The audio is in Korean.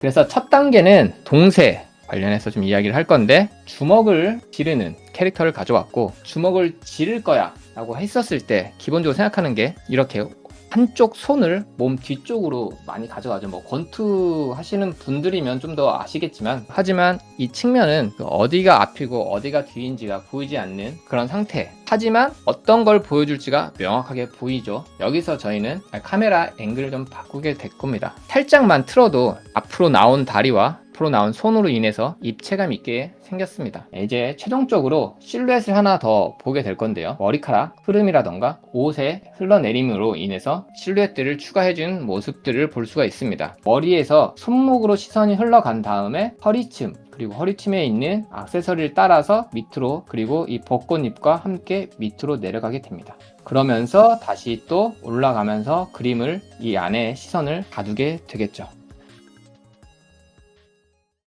그래서 첫 단계는 동세 관련해서 좀 이야기를 할 건데 주먹을 지르는 캐릭터를 가져왔고 주먹을 지를 거야 라고 했었을 때 기본적으로 생각하는 게 이렇게 한쪽 손을 몸 뒤쪽으로 많이 가져가죠. 뭐 권투 하시는 분들이면 좀 더 아시겠지만 하지만 이 측면은 그 어디가 앞이고 어디가 뒤인지가 보이지 않는 그런 상태. 하지만 어떤 걸 보여줄지가 명확하게 보이죠. 여기서 저희는 카메라 앵글을 좀 바꾸게 될 겁니다. 살짝만 틀어도 앞으로 나온 다리와 앞으로 나온 손으로 인해서 입체감 있게 생겼습니다. 이제 최종적으로 실루엣을 하나 더 보게 될 건데요. 머리카락 흐름이라던가 옷의 흘러내림으로 인해서 실루엣들을 추가해준 모습들을 볼 수가 있습니다. 머리에서 손목으로 시선이 흘러간 다음에 허리춤 그리고 허리춤에 있는 액세서리를 따라서 밑으로 그리고 이 벚꽃잎과 함께 밑으로 내려가게 됩니다. 그러면서 다시 또 올라가면서 그림을 이 안에 시선을 가두게 되겠죠.